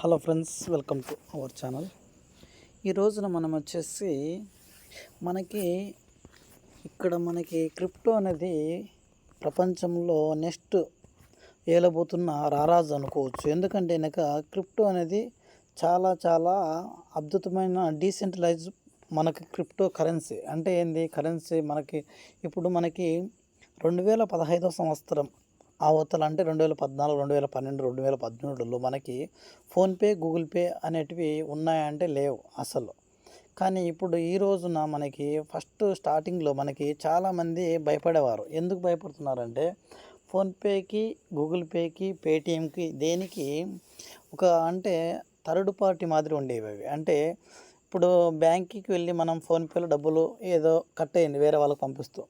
Hello friends welcome to our channel. ఈ రోజున మనం వచ్చేసి మనకి ఇక్కడ మనకి క్రిప్టో అనేది ప్రపంచంలో నెక్స్ట్ ఏలబోతున్న రారాజు అనుకోవచ్చు. ఎందుకంటే వెనక క్రిప్టో అనేది చాలా చాలా అద్భుతమైన డీసెంట్రలైజ్ మనకి క్రిప్టో కరెన్సీ. అంటే ఏంది? కరెన్సీ మనకి ఇప్పుడు మనకి రెండు వేల పదహైదో సంవత్సరం అవతల అంటే రెండు వేల పద్నాలుగు రెండు వేల పన్నెండు రెండు వేల పద్మూడులో మనకి ఫోన్పే గూగుల్ పే అనేటివి ఉన్నాయంటే లేవు అసలు. కానీ ఇప్పుడు ఈ రోజున మనకి ఫస్ట్ స్టార్టింగ్లో మనకి చాలామంది భయపడేవారు. ఎందుకు భయపడుతున్నారంటే ఫోన్పేకి గూగుల్ పేకి పేటిఎంకి దేనికి ఒక అంటే థర్డ్ పార్టీ మాదిరి ఉండేవి అవి. అంటే ఇప్పుడు బ్యాంక్కి వెళ్ళి మనం ఫోన్పేలో డబ్బులు ఏదో కట్ అయింది వేరే వాళ్ళకి పంపిస్తూ.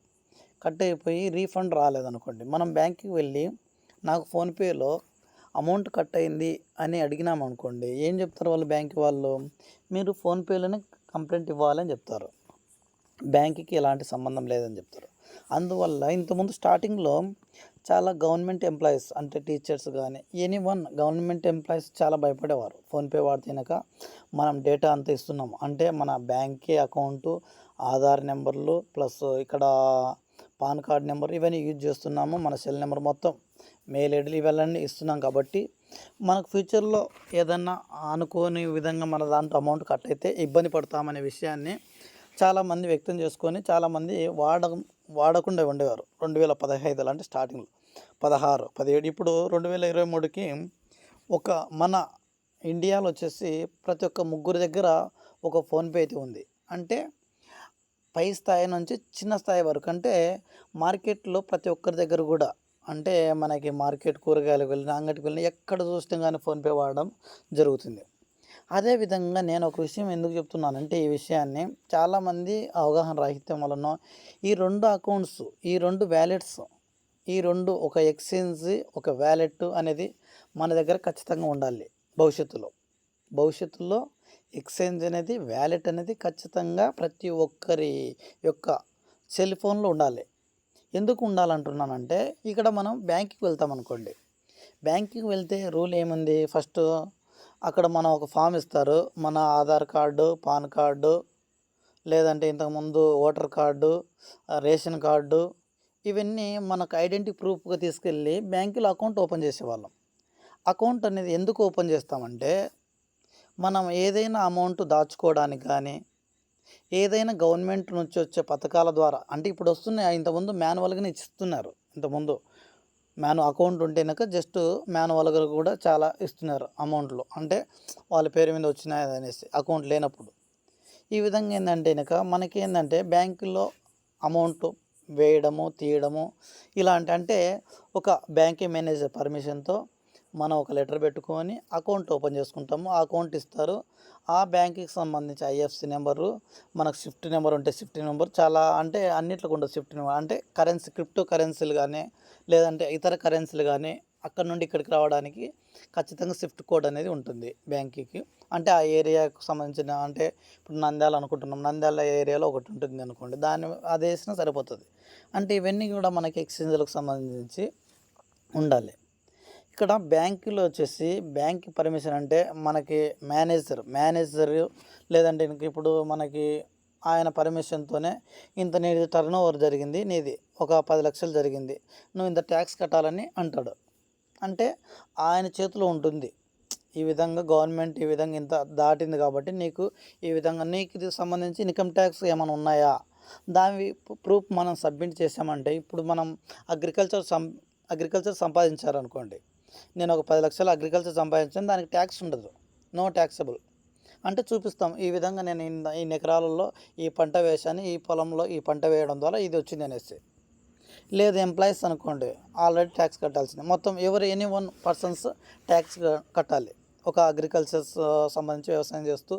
కట్ అయిపోయి రీఫండ్ రాలేదనుకోండి. మనం బ్యాంక్కి వెళ్ళి నాకు ఫోన్పేలో అమౌంట్ కట్ అయింది అని అడిగినాం అనుకోండి ఏం చెప్తారు వాళ్ళు బ్యాంక్ వాళ్ళు? మీరు ఫోన్పేలోనే కంప్లైంట్ ఇవ్వాలని చెప్తారు. బ్యాంక్కి ఎలాంటి సంబంధం లేదని చెప్తారు. అందువల్ల ఇంతకుముందు స్టార్టింగ్లో చాలా గవర్నమెంట్ ఎంప్లాయీస్ అంటే టీచర్స్ కానీ ఎనీ వన్ గవర్నమెంట్ ఎంప్లాయీస్ చాలా భయపడేవారు. ఫోన్పే వాడితేనక మనం డేటా అంతా ఇస్తున్నాం అంటే మన బ్యాంకే అకౌంటు ఆధార్ నెంబర్లు ప్లస్ ఇక్కడ పాన్ కార్డ్ నెంబర్ ఇవన్నీ యూజ్ చేస్తున్నాము మన సెల్ నెంబర్ మొత్తం మెయిల్ ఐడీలు ఇవన్నీ ఇస్తున్నాం కాబట్టి మనకు ఫ్యూచర్లో ఏదన్నా అనుకోని విధంగా మన దాంట్లో అమౌంట్ కట్ అయితే ఇబ్బంది పడతామనే విషయాన్ని చాలామంది వ్యక్తం చేసుకొని చాలామంది వాడ వాడకుండా ఉండేవారు. రెండు వేల పదహైదులో అంటే స్టార్టింగ్లో. పదహారు పదిహేడు ఇప్పుడు రెండు వేల ఇరవై మూడుకి ఒక మన ఇండియాలో వచ్చేసి ప్రతి ఒక్క ముగ్గురు దగ్గర ఒక ఫోన్పే అయితే ఉంది. అంటే పై స్థాయి నుంచి చిన్న స్థాయి వరకు. అంటే మార్కెట్లో ప్రతి ఒక్కరి దగ్గర కూడా అంటే మనకి మార్కెట్ కూరగాయలకు వెళ్ళిన అంగడికి వెళ్ళిన ఎక్కడ చూస్తే కానీ ఫోన్పే వాడడం జరుగుతుంది. అదేవిధంగా నేను ఒక విషయం ఎందుకు చెప్తున్నానంటే ఈ విషయాన్ని చాలామంది అవగాహన రాహిత్యం వలన ఈ రెండు అకౌంట్స్ ఈ రెండు వ్యాలెట్స్ ఈ రెండు ఒక ఎక్స్చేంజ్ ఒక వ్యాలెట్ అనేది మన దగ్గర ఖచ్చితంగా ఉండాలి భవిష్యత్తులో. భవిష్యత్తులో ఎక్స్చేంజ్ అనేది వ్యాలెట్ అనేది ఖచ్చితంగా ప్రతి ఒక్కరి యొక్క సెల్ ఫోన్లో ఉండాలి. ఎందుకు ఉండాలంటున్నానంటే ఇక్కడ మనం బ్యాంక్కి వెళ్తాం అనుకోండి. బ్యాంక్కి వెళ్తే రూల్ ఏముంది? ఫస్ట్ అక్కడ మనం ఒక ఫామ్ ఇస్తారు. మన ఆధార్ కార్డు పాన్ కార్డు లేదంటే ఇంతకుముందు ఓటర్ కార్డు రేషన్ కార్డు ఇవన్నీ మనకు ఐడెంటిటీ ప్రూఫ్గా తీసుకెళ్ళి బ్యాంకులో అకౌంట్ ఓపెన్ చేసేవాళ్ళం. అకౌంట్ అనేది ఎందుకు ఓపెన్ చేస్తామంటే మనం ఏదైనా అమౌంట్ దాచుకోవడానికి కానీ ఏదైనా గవర్నమెంట్ నుంచి వచ్చే పథకాల ద్వారా అంటే ఇప్పుడు వస్తున్నాయి ఇంతకుముందు మాన్యువల్గానే ఇస్తున్నారు ఇంతకుముందు మ్యాను అకౌంట్ ఉంటే కనుక జస్ట్ మాన్యువల్గా కూడా చాలా ఇస్తున్నారు అమౌంట్లు. అంటే వాళ్ళ పేరు మీద వచ్చినాయి అనేసి అకౌంట్ లేనప్పుడు. ఈ విధంగా ఏంటంటే కనుక మనకి ఏంటంటే బ్యాంకులో అమౌంట్ వేయడము తీయడము ఇలాంటి అంటే ఒక బ్యాంకింగ్ మేనేజర్ పర్మిషన్తో మనం ఒక లెటర్ పెట్టుకొని అకౌంట్ ఓపెన్ చేసుకుంటాము ఆ అకౌంట్ ఇస్తారు. ఆ బ్యాంక్కి సంబంధించి ఐఎఫ్సి నెంబరు మనకు షిఫ్ట్ నెంబర్ ఉంటే షిఫ్ట్ నెంబర్ చాలా అంటే అన్నిట్లకు ఉండదు షిఫ్ట్ నెంబర్. అంటే కరెన్సీ క్రిప్టో కరెన్సీలు కానీ లేదంటే ఇతర కరెన్సీలు కానీ అక్కడ నుండి ఇక్కడికి రావడానికి ఖచ్చితంగా షిఫ్ట్ కోడ్ అనేది ఉంటుంది బ్యాంక్కి. అంటే ఆ ఏరియాకు సంబంధించిన అంటే ఇప్పుడు నంద్యాల అనుకుంటున్నాం. నంద్యాల ఏరియాలో ఒకటి ఉంటుంది అనుకోండి. దాన్ని అది వేసినా సరిపోతుంది. అంటే ఇవన్నీ కూడా మనకి ఎక్స్చేంజ్లకు సంబంధించి ఉండాలి. ఇక్కడ బ్యాంకులో వచ్చేసి బ్యాంక్ పర్మిషన్ అంటే మనకి మేనేజర్ మేనేజర్ లేదంటే ఇంక ఇప్పుడు మనకి ఆయన పర్మిషన్తోనే ఇంత నీది టర్న్ ఓవర్ జరిగింది నీది ఒక పది లక్షలు జరిగింది నువ్వు ఇంత ట్యాక్స్ కట్టాలని అంటాడు. అంటే ఆయన చేతిలో ఉంటుంది. ఈ విధంగా గవర్నమెంట్ ఈ విధంగా ఇంత దాటింది కాబట్టి నీకు ఈ విధంగా నీకు సంబంధించి ఇన్కమ్ ట్యాక్స్ ఏమైనా ఉన్నాయా? దాని ప్రూఫ్ మనం సబ్మిట్ చేసామంటే ఇప్పుడు మనం అగ్రికల్చర్ సం అగ్రికల్చర్ సంపాదించారనుకోండి. నేను ఒక పది లక్షలు అగ్రికల్చర్ సంపాదించాను దానికి ట్యాక్స్ ఉండదు. నో ట్యాక్సబుల్ అంటే చూపిస్తాం ఈ విధంగా నేను ఇన్ని ఇన్ని ఎకరాలలో ఈ పంట వేశాను ఈ పొలంలో ఈ పంట వేయడం ద్వారా ఇది వచ్చింది అనేసి. లేదు ఎంప్లాయీస్ అనుకోండి ఆల్రెడీ ట్యాక్స్ కట్టాల్సింది. మొత్తం ఎవరు ఎనీ వన్ పర్సన్స్ ట్యాక్స్ కట్టాలి. ఒక అగ్రికల్చర్ సంబంధించి వ్యవసాయం చేస్తూ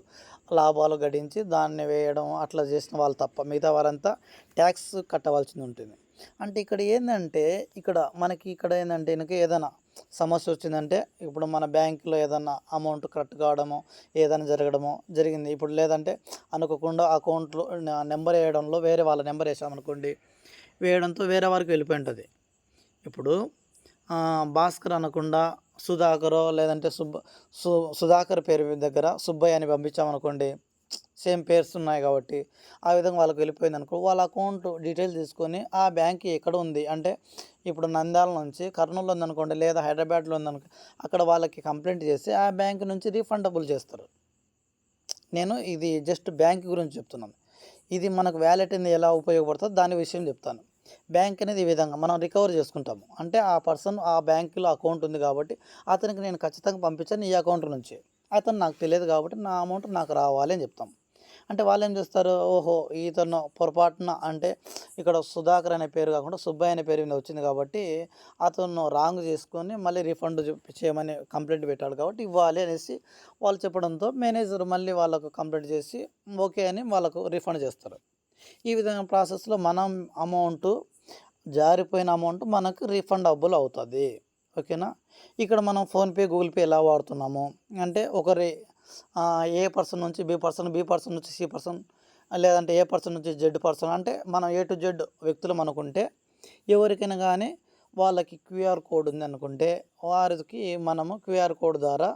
లాభాలు గడించి దాన్ని వేయడం అట్లా చేసిన వాళ్ళు తప్ప మిగతా వారంతా ట్యాక్స్ కట్టవలసింది ఉంటుంది. అంటే ఇక్కడ ఏంటంటే ఇక్కడ మనకి ఇక్కడ ఏంటంటే వెనక ఏదైనా సమస్య వచ్చిందంటే ఇప్పుడు మన బ్యాంకులో ఏదైనా అమౌంట్ కరెక్ట్ కావడము ఏదైనా జరగడము జరిగింది. ఇప్పుడు లేదంటే అనుకోకుండా అకౌంట్లో నెంబర్ వేయడంలో వేరే వాళ్ళ నెంబర్ వేసామనుకోండి వేయడంతో వేరే వారికి వెళ్ళిపోయి ఉంటుంది ఇప్పుడు భాస్కర్ అనకుండా సుధాకరో లేదంటే సుబ్బ సు సుధాకర్ పేరు దగ్గర సుబ్బయ్య అని పంపించామనుకోండి సేమ్ పేర్స్ ఉన్నాయి కాబట్టి ఆ విధంగా వాళ్ళకి వెళ్ళిపోయింది అనుకో వాళ్ళ అకౌంట్ డీటెయిల్స్ తీసుకొని ఆ బ్యాంక్ ఎక్కడ ఉంది? అంటే ఇప్పుడు నంద్యాల నుంచి కర్నూలు ఉందనుకోండి లేదా హైదరాబాద్లో ఉందనుకో అక్కడ వాళ్ళకి కంప్లైంట్ చేసి ఆ బ్యాంక్ నుంచి రీఫండబుల్ చేస్తారు. నేను ఇది జస్ట్ బ్యాంక్ గురించి చెప్తున్నాను. ఇది మనకు వ్యాలెట్ అనేది ఎలా ఉపయోగపడుతుందో దాని విషయం చెప్తాను. బ్యాంక్ అనేది ఈ విధంగా మనం రికవర్ చేసుకుంటాము. అంటే ఆ పర్సన్ ఆ బ్యాంకులో అకౌంట్ ఉంది కాబట్టి అతనికి నేను ఖచ్చితంగా పంపించాను ఈ అకౌంట్ నుంచి. అతను నాకు తెలియదు కాబట్టి నా అమౌంట్ నాకు రావాలి అని చెప్తాం. అంటే వాళ్ళు ఏం చేస్తారు? ఓహో ఇతను పొరపాటున అంటే ఇక్కడ సుధాకర్ అనే పేరు కాకుండా సుబ్బయ్య అనే పేరు మీద వచ్చింది కాబట్టి అతను రాంగ్ చేసుకొని మళ్ళీ రీఫండ్ చేయమని కంప్లైంట్ పెట్టాడు కాబట్టి ఇవ్వాలి అనేసి వాళ్ళు చెప్పడంతో మేనేజర్ మళ్ళీ వాళ్ళకు కంప్లైంట్ చేసి ఓకే అని వాళ్ళకు రీఫండ్ చేస్తారు. ఈ విధంగా ప్రాసెస్లో మనం అమౌంట్ జారిపోయిన అమౌంట్ మనకు రీఫండ్ అబ్బుల్ అవుతుంది. ఓకేనా? ఇక్కడ మనం ఫోన్పే గూగుల్ పే ఎలా వాడుతున్నాము? అంటే ఒకరి ఏ పర్సన్ నుంచి బి పర్సన్ బి పర్సన్ నుంచి సి పర్సన్ లేదంటే ఏ పర్సన్ నుంచి జెడ్ పర్సన్ అంటే మనం ఏ టు జెడ్ వ్యక్తులు అనుకుంటే ఎవరికైనా కానీ వాళ్ళకి క్యూఆర్ కోడ్ ఉంది అనుకుంటే వారికి మనము క్యూఆర్ కోడ్ ద్వారా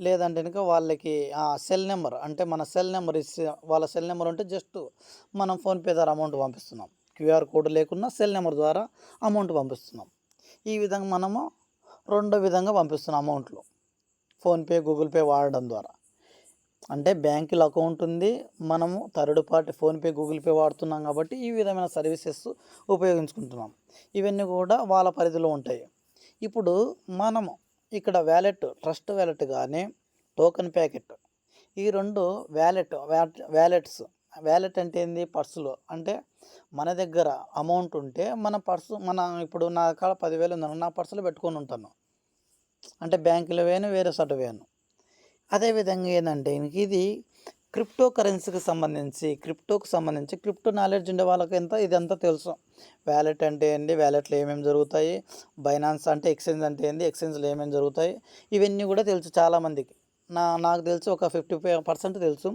లేదంటే కనుక వాళ్ళకి సెల్ నెంబర్ అంటే మన సెల్ నెంబర్ ఇస్తే వాళ్ళ సెల్ నెంబర్ ఉంటే జస్ట్ మనం ఫోన్పే ద్వారా అమౌంట్ పంపిస్తున్నాం. క్యూఆర్ కోడ్ లేకున్నా సెల్ నెంబర్ ద్వారా అమౌంట్ పంపిస్తున్నాం. ఈ విధంగా మనము రెండో విధంగా పంపిస్తున్నాం అమౌంట్లు. ఫోన్పే గూగుల్ పే వాడడం ద్వారా. అంటే బ్యాంకులో అకౌంట్ ఉంది. మనము third party PhonePe Google Pay వాడుతున్నాం కాబట్టి ఈ విధమైన సర్వీసెస్ ఉపయోగించుకుంటున్నాం. ఇవన్నీ కూడా వాళ్ళ పరిధిలో ఉంటాయి. ఇప్పుడు మనము ఇక్కడ వ్యాలెట్ ట్రస్ట్ వ్యాలెట్ కానీ టోకెన్ ప్యాకెట్ ఈ రెండు వ్యాలెట్ వ్యాలెట్స్ వ్యాలెట్ అంటే ఏంది? పర్సులో. అంటే మన దగ్గర అమౌంట్ ఉంటే మన పర్సు మన ఇప్పుడు నా కాడ పదివేలు ఉందను నా పర్సులో పెట్టుకొని ఉంటాను. అంటే బ్యాంకులో వేను వేరే చోట వేయను అదేవిధంగా ఏంటంటే ఇది క్రిప్టో కరెన్సీకి సంబంధించి క్రిప్టోకి సంబంధించి క్రిప్టో నాలెడ్జ్ ఉండే వాళ్ళకి ఎంత ఇదంతా తెలుసు. వ్యాలెట్ అంటే ఏంటి వ్యాలెట్లో ఏమేమి జరుగుతాయి? బైనాన్స్ అంటే ఎక్స్చేంజ్ అంటే ఏంది? ఎక్స్చేంజ్లో ఏమేమి జరుగుతాయి? ఇవన్నీ కూడా తెలుసు చాలామందికి. నా నాకు తెలిసి ఒక ఫిఫ్టీ పర్సెంట్ తెలుసు.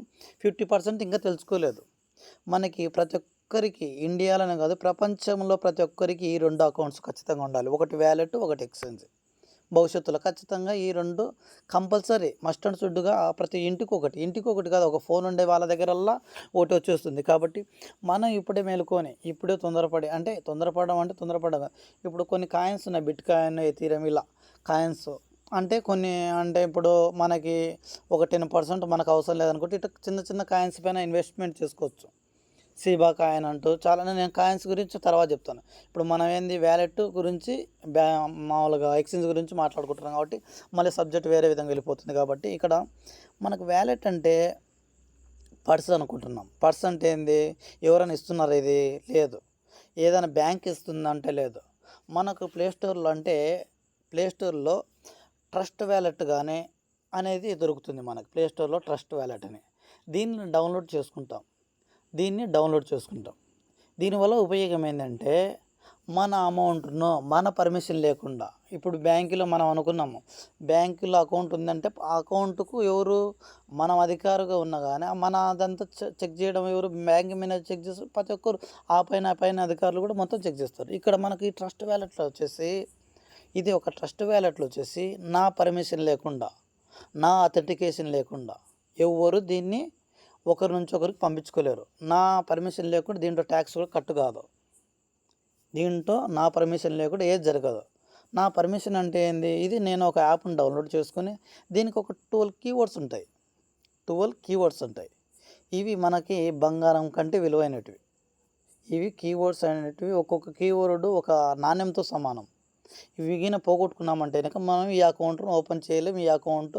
ఫిఫ్టీ పర్సెంట్ ఇంకా తెలుసుకోలేదు. మనకి ప్రతి ఒక్కరికి ఇండియాలోనే కాదు ప్రపంచంలో ప్రతి ఒక్కరికి ఈ రెండు అకౌంట్స్ ఖచ్చితంగా ఉండాలి. ఒకటి వ్యాలెట్ ఒకటి ఎక్స్చేంజ్. భవిష్యత్తులో ఖచ్చితంగా ఈ రెండు కంపల్సరీ మస్ట్ అండ్ షుడ్గా ప్రతి ఇంటికి ఒకటి. ఇంటికి ఒకటి కాదు ఒక ఫోన్ ఉండే వాళ్ళ దగ్గరల్లా ఒకటి వచ్చేస్తుంది. కాబట్టి మనం ఇప్పుడే మేలుకొని ఇప్పుడే తొందరపడి అంటే తొందరపడడం అంటే తొందరపడడం ఇప్పుడు కొన్ని కాయిన్స్ ఉన్నాయి బిట్ కాయిన్ ఎథీరియం ఇలా కాయిన్స్. అంటే కొన్ని అంటే ఇప్పుడు మనకి ఒక టెన్ పర్సెంట్ మనకు అవసరం లేదనుకుంటే ఇట్లా చిన్న చిన్న కాయిన్స్ పైన ఇన్వెస్ట్మెంట్ చేసుకోవచ్చు. సీబా కాయిన్ అంటూ చాలా నేను కాయిన్స్ గురించి తర్వాత చెప్తాను. ఇప్పుడు మనం ఏంది వ్యాలెట్ గురించి బ్యా మామూలుగా ఎక్స్చేంజ్ గురించి మాట్లాడుకుంటున్నాం కాబట్టి మళ్ళీ సబ్జెక్ట్ వేరే విధంగా వెళ్ళిపోతుంది కాబట్టి ఇక్కడ మనకు వ్యాలెట్ అంటే పర్స్ అనుకుంటున్నాం. పర్స్ అంటే ఏంది? ఎవరైనా ఇస్తున్నారు ఇది? లేదు. ఏదైనా బ్యాంక్ ఇస్తుందంటే లేదు. మనకు ప్లే స్టోర్లో అంటే ప్లే స్టోర్లో ట్రస్ట్ వ్యాలెట్ కానీ అనేది దొరుకుతుంది మనకు. ప్లే స్టోర్లో ట్రస్ట్ వ్యాలెట్ అని. దీన్ని డౌన్లోడ్ చేసుకుంటాం. దీన్ని డౌన్లోడ్ చేసుకుంటాం. దీనివల్ల ఉపయోగం ఏంటంటే మన అమౌంట్ను మన పర్మిషన్ లేకుండా ఇప్పుడు బ్యాంకులో మనం అనుకున్నాము బ్యాంకులో అకౌంట్ ఉందంటే ఆ అకౌంట్కు ఎవరు మనం అధికారిగా ఉన్నా కానీ మన అదంతా చెక్ చేయడం ఎవరు? బ్యాంక్ మేనేజర్ చెక్ చేస్తారు ప్రతి ఒక్కరు ఆ పైన ఆ పైన అధికారులు కూడా మొత్తం చెక్ చేస్తారు. ఇక్కడ మనకి ఈ ట్రస్ట్ వ్యాలెట్లో వచ్చేసి ఇది ఒక ట్రస్ట్ వ్యాలెట్లో వచ్చేసి నా పర్మిషన్ లేకుండా నా అథెంటికేషన్ లేకుండా ఎవరు దీన్ని ఒకరి నుంచి ఒకరికి పంపించుకోలేరు. నా పర్మిషన్ లేకుండా దీంట్లో ట్యాక్స్ కూడా కట్టు కాదు. దీంట్లో నా పర్మిషన్ లేకుండా ఏది జరగదు. నా పర్మిషన్ అంటే ఏంది? ఇది నేను ఒక యాప్ని డౌన్లోడ్ చేసుకుని దీనికి ఒక ట్వెల్వ్ కీవర్డ్స్ ఉంటాయి. ట్వెల్వ్ కీవర్డ్స్ ఉంటాయి. ఇవి మనకి బంగారం కంటే విలువైనటివి. ఇవి కీవర్డ్స్ అనేటివి ఒక్కొక్క కీవర్డ్ ఒక నాణ్యంతో సమానం. ఇవి గిన పోగొట్టుకున్నామంటే కనుక మనం ఈ అకౌంట్ను ఓపెన్ చేయలేము ఈ అకౌంట్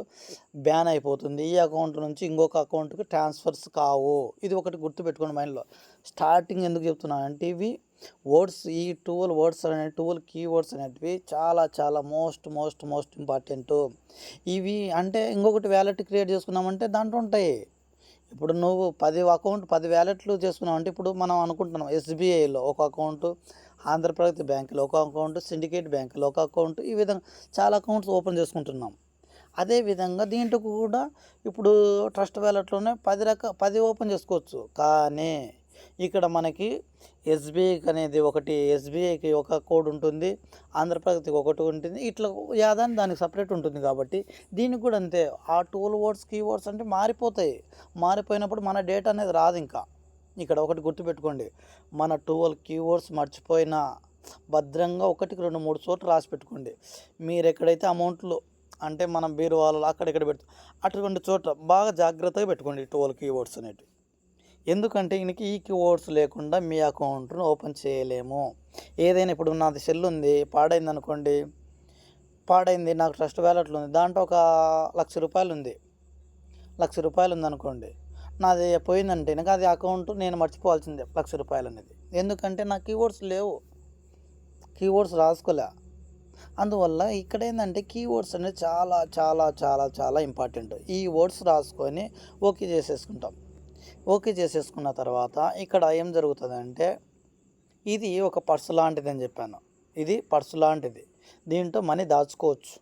బ్యాన్ అయిపోతుంది. ఈ అకౌంట్ నుంచి ఇంకొక అకౌంట్కి ట్రాన్స్ఫర్స్ కావు. ఇది ఒకటి గుర్తుపెట్టుకోండి మైండ్లో. స్టార్టింగ్ ఎందుకు చెప్తున్నానంటే ఇవి వర్డ్స్ ఈ టూల్ వర్డ్స్ అనే టూల్ కీవర్డ్స్ అనేటివి చాలా చాలా మోస్ట్ మోస్ట్ మోస్ట్ ఇంపార్టెంట్. ఇవి అంటే ఇంకొకటి వ్యాలెట్ క్రియేట్ చేసుకున్నామంటే దాంట్లో ఉంటాయి. ఇప్పుడు నువ్వు పది అకౌంట్ పది వ్యాలెట్లు చేసుకున్నావు అంటే ఇప్పుడు మనం అనుకుంటున్నాం ఎస్బీఐలో ఒక అకౌంట్ ఆంధ్రప్రగతి బ్యాంకులో ఒక అకౌంట్ సిండికేట్ బ్యాంకులో ఒక అకౌంట్ ఈ విధంగా చాలా అకౌంట్స్ ఓపెన్ చేసుకుంటున్నాం. అదే విధంగా దీంట్లో కూడా ఇప్పుడు ట్రస్ట్ వ్యాలెట్లోనే పది రక పది ఓపెన్ చేసుకోవచ్చు. కానీ ఇక్కడ మనకి ఎస్బీఐకి అనేది ఒకటి ఎస్బీఐకి ఒక కోడ్ ఉంటుంది ఆంధ్రప్రగతికి ఒకటి ఉంటుంది ఇట్లా యాదాన్ని దానికి సపరేట్ ఉంటుంది కాబట్టి దీనికి కూడా అంతే. ఆ టూల్ వర్డ్స్ కీవర్డ్స్ అంటే మారిపోతాయి. మారిపోయినప్పుడు మన డేటా అనేది రాదు ఇంకా. ఇక్కడ ఒకటి గుర్తుపెట్టుకోండి. మన ట్వెల్వ్ కీవర్డ్స్ మర్చిపోయినా భద్రంగా ఒకటికి రెండు మూడు చోట్ల రాసి పెట్టుకోండి. మీరు ఎక్కడైతే అమౌంట్లు అంటే మనం బీరువాలలో అక్కడెక్కడ పెడతాం అటువంటి చోట్ల బాగా జాగ్రత్తగా పెట్టుకోండి ట్వెల్వ్ కీవర్డ్స్ అనేటివి. ఎందుకంటే ఈయనకి ఈ కీవర్డ్స్ లేకుండా మీ అకౌంట్ను ఓపెన్ చేయలేము. ఏదైనా ఇప్పుడు నాది సెల్ ఉంది పాడైంది అనుకోండి పాడైంది నాకు ట్రస్ట్ వ్యాలెట్లు ఉంది దాంట్లో ఒక లక్ష రూపాయలు ఉంది. లక్ష రూపాయలు ఉంది అనుకోండి నాది పోయిందంటే నాకు అది అకౌంట్ నేను మర్చిపోవాల్సిందే లక్ష రూపాయలు అనేది ఎందుకంటే నా కీవర్డ్స్ లేవు. కీవర్డ్స్ రాసుకోలే. అందువల్ల ఇక్కడ ఏంటంటే కీవర్డ్స్ అనేది చాలా చాలా చాలా చాలా ఇంపార్టెంట్ ఈ వర్డ్స్ రాసుకొని ఓకే చేసేసుకుంటాం. ఓకే చేసేసుకున్న తర్వాత ఇక్కడ ఏం జరుగుతుందంటే ఇది ఒక పర్స్ లాంటిది అని చెప్పాను. ఇది పర్సు లాంటిది. దీంట్లో మనీ దాచుకోవచ్చు.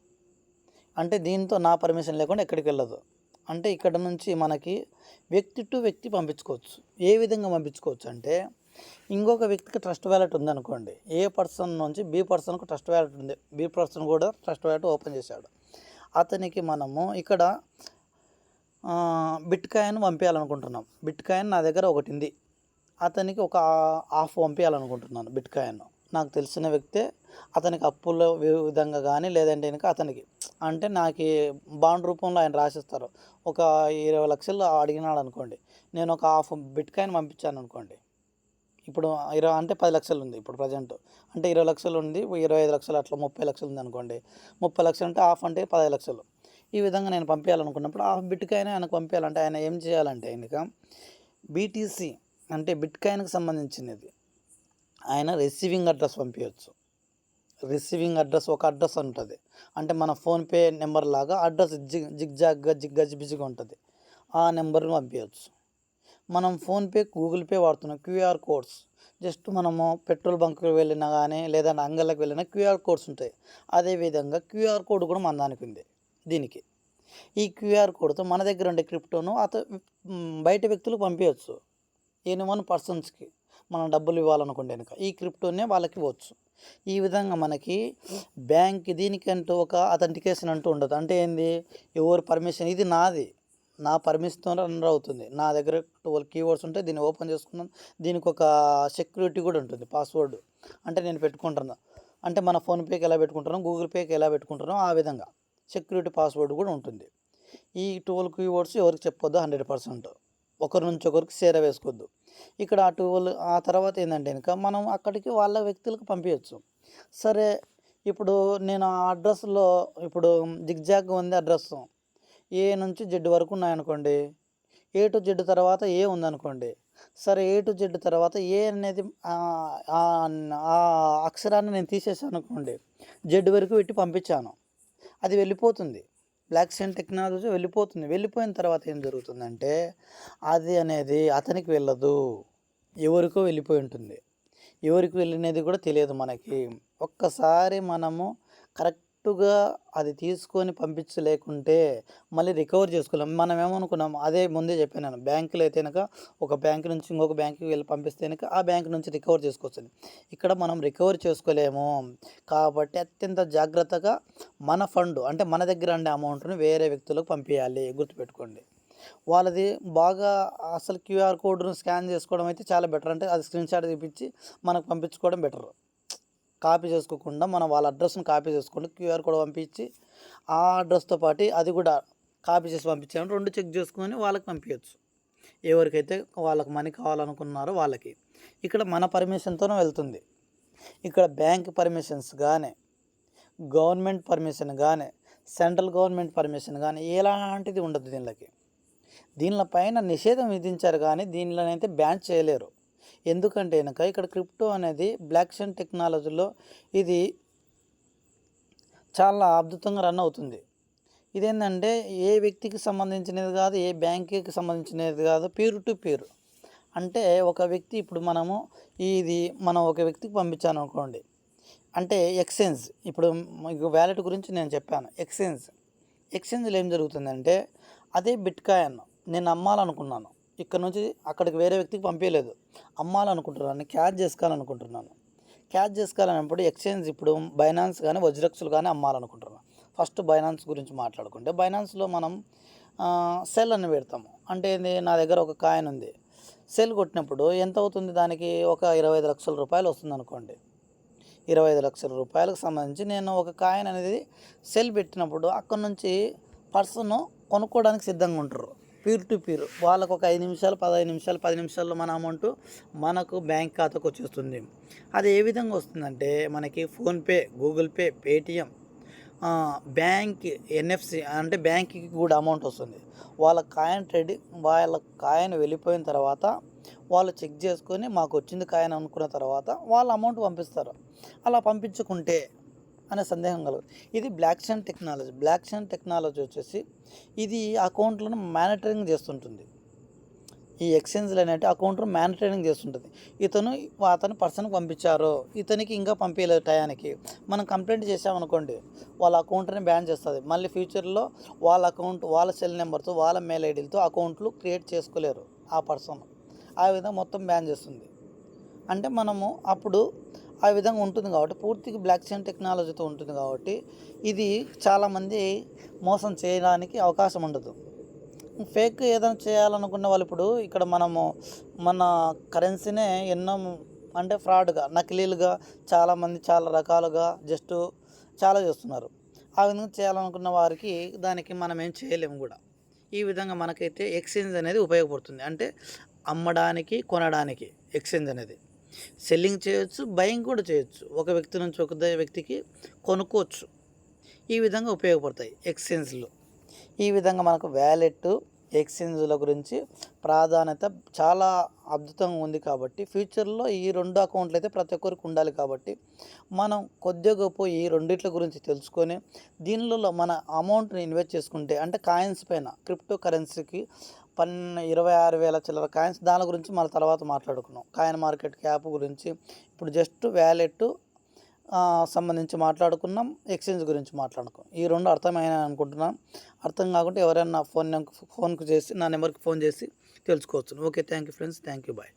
అంటే దీంతో నా పర్మిషన్ లేకుండా ఎక్కడికి వెళ్ళదు. అంటే ఇక్కడ నుంచి మనకి వ్యక్తి టు వ్యక్తి పంపించుకోవచ్చు. ఏ విధంగా పంపించుకోవచ్చు అంటే ఇంకొక వ్యక్తికి ట్రస్ట్ వ్యాలెట్ ఉందనుకోండి. ఏ పర్సన్ నుంచి బి పర్సన్కు ట్రస్ట్ వ్యాలెట్ ఉంది. బి పర్సన్ కూడా ట్రస్ట్ వ్యాలెట్ ఓపెన్ చేశాడు. అతనికి మనము ఇక్కడ బిట్ కాయిన్ పంపించాలనుకుంటున్నాం. బిట్ కాయిన్ నా దగ్గర ఒకటి ఉంది. అతనికి ఒక హాఫ్ పంపించాలనుకుంటున్నాను బిట్ కాయిన్ నాకు తెలిసిన వ్యక్తే అతనికి అప్పుల విధంగా కానీ లేదంటే కనుక అతనికి. అంటే నాకు బాండ్ రూపంలో ఆయన రాసిస్తారు. ఒక ఇరవై లక్షలు అడిగినాడు అనుకోండి. నేను ఒక హాఫ్ బిట్ కాయిన్ పంపించాను అనుకోండి. ఇప్పుడు ఇరవై అంటే పది లక్షలు ఉంది ఇప్పుడు ప్రజెంట్. అంటే ఇరవై లక్షలు ఉంది ఇరవై ఐదు లక్షలు అట్లా ముప్పై లక్షలు ఉంది అనుకోండి. ముప్పై లక్షలు అంటే హాఫ్ అంటే పదహైదు లక్షలు. ఈ విధంగా నేను పంపించాలనుకున్నప్పుడు హాఫ్ బిట్ కాయిన్ ఆయనకు పంపించాలంటే ఆయన ఏం చేయాలంటే ఆయనక బీటీసీ అంటే బిట్ కాయిన్కి సంబంధించినది. ఆయన రిసీవింగ్ అడ్రస్ పంపించవచ్చు రిసీవింగ్ అడ్రస్ ఒక అడ్రస్ ఉంటుంది. అంటే మన ఫోన్పే నెంబర్ లాగా అడ్రస్ జిగ్ జిగ్జాగ్గా జిగ్గజిబిజిగా ఉంటుంది. ఆ నెంబర్ని పంపించవచ్చు మనం ఫోన్పే గూగుల్ పే వాడుతున్నాం. QR codes. జస్ట్ మనము పెట్రోల్ బంక్కి వెళ్ళినా కానీ లేదా అంగళ్ళకి వెళ్ళినా క్యూఆర్ కోడ్స్ ఉంటాయి. అదేవిధంగా క్యూఆర్ కోడ్ కూడా మన దానికి ఉంది. దీనికి. ఈ క్యూఆర్ కోడ్తో మన దగ్గర ఉండే క్రిప్టోను అత బయట వ్యక్తులకు పంపించవచ్చు ఎనీ వన్ పర్సన్స్కి. మనం డబ్బులు ఇవ్వాలనుకుంటే కనుక ఈ క్రిప్టోనే వాళ్ళకి ఇవ్వచ్చు. ఈ విధంగా మనకి బ్యాంక్ దీనికంటూ ఒక అథెంటికేషన్ అంటూ ఉండదు. అంటే ఏంది? ఎవరు పర్మిషన్ ఇది నాది. నా పర్మిషన్తో రన్ అవుతుంది. నా దగ్గర ట్వెల్వ్ కీవర్డ్స్ ఉంటే దీన్ని ఓపెన్ చేసుకున్నాను. దీనికి ఒక సెక్యూరిటీ కూడా ఉంటుంది. పాస్వర్డ్ అంటే నేను పెట్టుకుంటున్నా. అంటే మన ఫోన్పేకి ఎలా పెట్టుకుంటున్నాం? గూగుల్ పేకి ఎలా పెట్టుకుంటున్నాం? ఆ విధంగా. సెక్యూరిటీ పాస్వర్డ్ కూడా ఉంటుంది. ఈ ట్వెల్వ్ కీవర్డ్స్ ఎవరికి చెప్పొద్దు? హండ్రెడ్ పర్సెంట్ ఒకరి నుంచి ఒకరికి సేర వేసుకోవద్దు. ఇక్కడ ఆ వాళ్ళు ఆ తర్వాత ఏంటంటే ఇంకా మనం అక్కడికి వాళ్ళ వ్యక్తులకు పంపించవచ్చు సరే ఇప్పుడు నేను ఆ అడ్రస్లో ఇప్పుడు జిగ్జాగ్ ఉంది అడ్రస్ ఏ నుంచి జెడ్ వరకు ఉన్నాయనుకోండి. ఏ టు జెడ్ తర్వాత ఏ ఉందనుకోండి. సరే ఏ టు జెడ్ తర్వాత ఏ అనేది ఆ అక్షరాన్ని నేను తీసేసాను అనుకోండి. జెడ్ వరకు పెట్టి పంపించాను. అది వెళ్ళిపోతుంది. బ్లాక్ సెన్ టెక్నాలజీ వెళ్ళిపోతుంది. వెళ్ళిపోయిన తర్వాత ఏం జరుగుతుందంటే అది అనేది అతనికి వెళ్ళదు. ఎవరికో వెళ్ళిపోయి ఉంటుంది. ఎవరికి వెళ్ళినది కూడా తెలియదు మనకి. ఒక్కసారి మనము కరెక్ట్ కరెక్ట్గా అది తీసుకొని పంపించలేకుంటే మళ్ళీ రికవర్ చేసుకోలేం. మనం ఏమనుకున్నాం? అదే ముందే చెప్పాను నేను. బ్యాంకులో అయితే కనుక ఒక బ్యాంక్ నుంచి ఇంకొక బ్యాంకుకి వెళ్ళి పంపిస్తే కనుక ఆ బ్యాంక్ నుంచి రికవర్ చేసుకోవచ్చు ఇక్కడ మనం రికవర్ చేసుకోలేము. కాబట్టి అత్యంత జాగ్రత్తగా మన ఫండ్ అంటే మన దగ్గర ఉండే అమౌంట్ని వేరే వ్యక్తులకు పంపించాలి గుర్తుపెట్టుకోండి. వాళ్ళది బాగా అసలు క్యూఆర్ కోడ్ను స్కాన్ చేసుకోవడం అయితే చాలా బెటర్. అంటే అది స్క్రీన్ షాట్ మనకు పంపించుకోవడం బెటర్. కాపీ చేసుకోకుండా మనం వాళ్ళ అడ్రస్ని కాపీ చేసుకోండి క్యూఆర్ కోడ్ పంపించి ఆ అడ్రస్తో పాటు అది కూడా కాపీ చేసి పంపించాము రెండు చెక్ చేసుకొని వాళ్ళకి పంపించవచ్చు ఎవరికైతే వాళ్ళకి మనీ కావాలనుకున్నారో వాళ్ళకి. ఇక్కడ మన పర్మిషన్తోనే వెళ్తుంది. ఇక్కడ బ్యాంక్ పర్మిషన్స్ కానీ గవర్నమెంట్ పర్మిషన్ కానీ సెంట్రల్ గవర్నమెంట్ పర్మిషన్ కానీ ఎలాంటిది ఉండదు దీనిలోకి. దీనిపైన నిషేధం విధించారు కానీ దీనిలోనైతే బ్యాన్ చేయలేరు. ఎందుకంటే కనుక ఇక్కడ క్రిప్టో అనేది బ్లాక్ చైన్ టెక్నాలజీలో ఇది చాలా అద్భుతంగా రన్ అవుతుంది. ఇదేంటంటే ఏ వ్యక్తికి సంబంధించినది కాదు ఏ బ్యాంకుకి సంబంధించినది కాదు పీర్ టు పీర్ అంటే ఒక వ్యక్తి ఇప్పుడు మనము ఇది మనం ఒక వ్యక్తికి పంపించాను అనుకోండి. అంటే ఎక్స్చేంజ్ ఇప్పుడు మీకు వ్యాలెట్ గురించి నేను చెప్పాను. ఎక్స్చేంజ్. ఎక్స్చేంజ్లో ఏం జరుగుతుందంటే అదే బిట్ కాయిన్ నేను అమ్మాలనుకున్నాను ఇక్కడ నుంచి అక్కడికి వేరే వ్యక్తికి పంపించలేదు అమ్మాలనుకుంటున్నాను క్యాచ్ చేసుకోవాలనుకుంటున్నాను. క్యాచ్ చేసుకోవాలన్నప్పుడు ఎక్స్చేంజ్ ఇప్పుడు బైనాన్స్ కానీ వజ్రక్సులు కానీ అమ్మాలనుకుంటున్నాను ఫస్ట్ బైనాన్స్ గురించి మాట్లాడుకుంటే బైనాన్స్లో మనం సెల్ అని పెడతాము. అంటే ఏంది నా దగ్గర ఒక కాయిన్ ఉంది. సెల్ కొట్టినప్పుడు ఎంత అవుతుంది దానికి? ఒక ఇరవై ఐదు లక్షల రూపాయలు వస్తుంది అనుకోండి. ఇరవై ఐదు లక్షల రూపాయలకు సంబంధించి నేను ఒక కాయిన్ అనేది సెల్ పెట్టినప్పుడు అక్కడ నుంచి పర్సన్ కొనుక్కోవడానికి సిద్ధంగా ఉంటారు. పీర్ టు పీర్ వాళ్ళకు ఒక ఐదు నిమిషాలు పదహైదు నిమిషాలు పది నిమిషాల్లో మన అమౌంట్ మనకు బ్యాంక్ ఖాతాకు వచ్చేస్తుంది. అది ఏ విధంగా వస్తుందంటే మనకి PhonePe Google Pay Paytm bank NFC అంటే బ్యాంక్కి కూడా అమౌంట్ వస్తుంది. వాళ్ళ కాయిన్ ట్రేడింగ్ వాళ్ళ కాయిన్ వెళ్ళిపోయిన తర్వాత వాళ్ళు చెక్ చేసుకొని మాకు వచ్చింది కాయిన్ అనుకున్న తర్వాత వాళ్ళ అమౌంట్ పంపిస్తారు. అలా పంపించుకుంటే అనే సందేహం కలదు. ఇది blockchain technology. Blockchain technology వచ్చేసి ఇది అకౌంట్లను మానిటరింగ్ చేస్తుంటుంది. ఈ ఎక్స్చేంజ్లు అనేవి అకౌంట్ను మానిటరింగ్ చేస్తుంటుంది. ఇతను అతను పర్సన్కి పంపించారు. ఇతనికి ఇంకా పంపించలేదు టయానికి. మనం కంప్లైంట్ చేసామనుకోండి వాళ్ళ అకౌంట్ని బ్యాన్ చేస్తుంది. మళ్ళీ ఫ్యూచర్లో వాళ్ళ అకౌంట్ వాళ్ళ సెల్ నెంబర్తో వాళ్ళ మెయిల్ ఐడీలతో అకౌంట్లు క్రియేట్ చేసుకోలేరు ఆ పర్సన్. ఆ విధంగా మొత్తం బ్యాన్ చేస్తుంది. అంటే మనము అప్పుడు ఆ విధంగా ఉంటుంది కాబట్టి పూర్తిగా బ్లాక్ చైన్ టెక్నాలజీతో ఉంటుంది కాబట్టి ఇది చాలామంది మోసం చేయడానికి అవకాశం ఉండదు. ఫేక్ ఏదైనా చేయాలనుకున్న వాళ్ళు ఇప్పుడు ఇక్కడ మనము మన కరెన్సీనే ఎన్నో అంటే ఫ్రాడ్గా నకిలీలుగా చాలామంది చాలా రకాలుగా జస్ట్ చాలా చేస్తున్నారు. ఆ విధంగా చేయాలనుకున్న వారికి దానికి మనం ఏం చేయలేము కూడా. ఈ విధంగా మనకైతే ఎక్స్చేంజ్ అనేది ఉపయోగపడుతుంది. అంటే అమ్మడానికి కొనడానికి ఎక్స్చేంజ్ అనేది. సెల్లింగ్ చేయొచ్చు బయింగ్ కూడా చేయొచ్చు. ఒక వ్యక్తి నుంచి ఒక వ్యక్తికి కొనుక్కోవచ్చు. ఈ విధంగా ఉపయోగపడతాయి ఎక్స్చేంజ్లు. ఈ విధంగా మనకు వ్యాలెట్ ఎక్స్చేంజ్ల గురించి ప్రాధాన్యత చాలా అద్భుతంగా ఉంది కాబట్టి ఫ్యూచర్లో ఈ రెండు అకౌంట్లు అయితే ప్రతి ఒక్కరికి ఉండాలి కాబట్టి మనం కొద్దిగా గొప్ప ఈ రెండిట్ల గురించి తెలుసుకొని దీనిలో మన అమౌంట్ని ఇన్వెస్ట్ చేసుకుంటే అంటే కాయిన్స్ పైన క్రిప్టో కరెన్సీకి పన్ ఇరవై ఆరు వేల చిల్లర కాయిన్స్. దాని గురించి మన తర్వాత మాట్లాడుకున్నాం. కాయిన్ మార్కెట్ క్యాప్ గురించి ఇప్పుడు జస్ట్ వ్యాలెట్ సంబంధించి మాట్లాడుకున్నాం. ఎక్స్చేంజ్ గురించి మాట్లాడుకున్నాం. ఈ రెండు అర్థమైన అనుకుంటున్నాం. అర్థం కాకుంటే ఎవరైనా ఫోన్ ఫోన్కు చేసి నా నెంబర్కి ఫోన్ చేసి తెలుసుకోవచ్చు okay thank you friends. Thank you bye.